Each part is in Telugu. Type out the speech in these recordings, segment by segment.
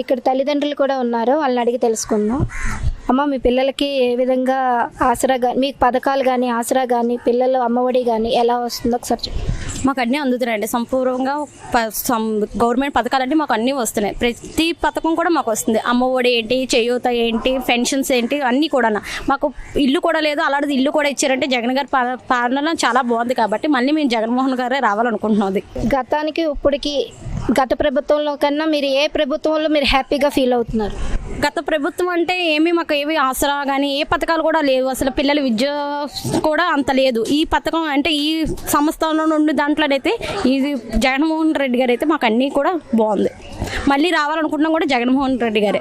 ఇక్కడ తల్లిదండ్రులు కూడా ఉన్నారు వాళ్ళని అడిగి తెలుసుకుందాం. అమ్మ మీ పిల్లలకి ఏ విధంగా ఆసరా కానీ మీకు పథకాలు కానీ ఆసరా కానీ పిల్లలు అమ్మఒడి కానీ ఎలా వస్తుందో ఒకసారి. మాకు అన్నీ అందుతున్నాయండి. సంపూర్ణంగా గవర్నమెంట్ పథకాలన్నీ మాకు అన్నీ వస్తున్నాయి. ప్రతి పథకం కూడా మాకు వస్తుంది. అమ్మ ఒడి ఏంటి చేయూత ఏంటి పెన్షన్స్ ఏంటి అన్నీ కూడా మాకు ఇల్లు కూడా లేదు అలాంటిది ఇల్లు కూడా ఇచ్చారంటే జగన్ గారి పాలన చాలా బాగుంది కాబట్టి మళ్ళీ మేము జగన్మోహన్ గారే రావాలనుకుంటున్నది గతానికి ఇప్పటికి గత ప్రభుత్వంలో కన్నా మీరు ఏ ప్రభుత్వంలో మీరు హ్యాపీగా ఫీల్ అవుతున్నారు? గత ప్రభుత్వం అంటే ఏమీ మాకు ఏమి ఆసరా కానీ ఏ పథకాలు కూడా లేవు. అసలు పిల్లల విద్య కూడా అంత లేదు. ఈ పథకం అంటే ఈ సంస్థలో నుండి దాంట్లోనైతే ఇది జగన్మోహన్ రెడ్డి గారు అయితే మాకు అన్నీ కూడా బాగుంది. మళ్ళీ రావాలనుకుంటున్నాం కూడా జగన్మోహన్ రెడ్డి గారే.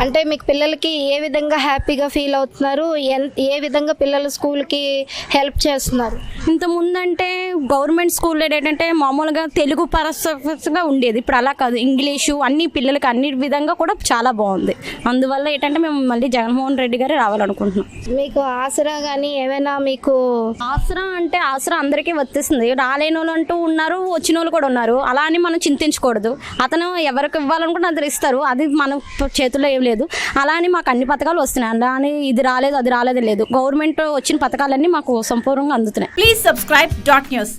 అంటే మీకు పిల్లలకి ఏ విధంగా హ్యాపీగా ఫీల్ అవుతున్నారు? ఏ విధంగా పిల్లలు స్కూల్కి హెల్ప్ చేస్తున్నారు? ఇంత ముందంటే గవర్నమెంట్ స్కూల్లో ఏంటంటే మామూలుగా తెలుగు పరస్గా ఉండేది. ఇప్పుడు అలా కాదు. ఇంగ్లీషు అన్ని పిల్లలకి అన్ని విధంగా కూడా చాలా బాగుంది. అందువల్ల ఏంటంటే మేము మళ్ళీ జగన్మోహన్ రెడ్డి గారే రావాలనుకుంటున్నాం. మీకు ఆసరా కానీ ఏమైనా మీకు ఆసరా అంటే ఆసరా అందరికీ వర్తిస్తుంది రాలేని వాళ్ళు అంటూ ఉన్నారు వచ్చిన వాళ్ళు కూడా ఉన్నారు. అలా అని మనం చింతించకూడదు. అతను ఎవరికి ఇవ్వాలనుకుంటే అది ఇస్తారు. అది మన చేతుల్లో ఏం లేదు. అలా అని మాకు అన్ని పథకాలు వస్తున్నాయి. అలా అని ఇది రాలేదు అది రాలేదు లేదు. గవర్నమెంట్ వచ్చిన పథకాలన్నీ మాకు సంపూర్ణంగా అందుతున్నాయి. Please subscribe dot news.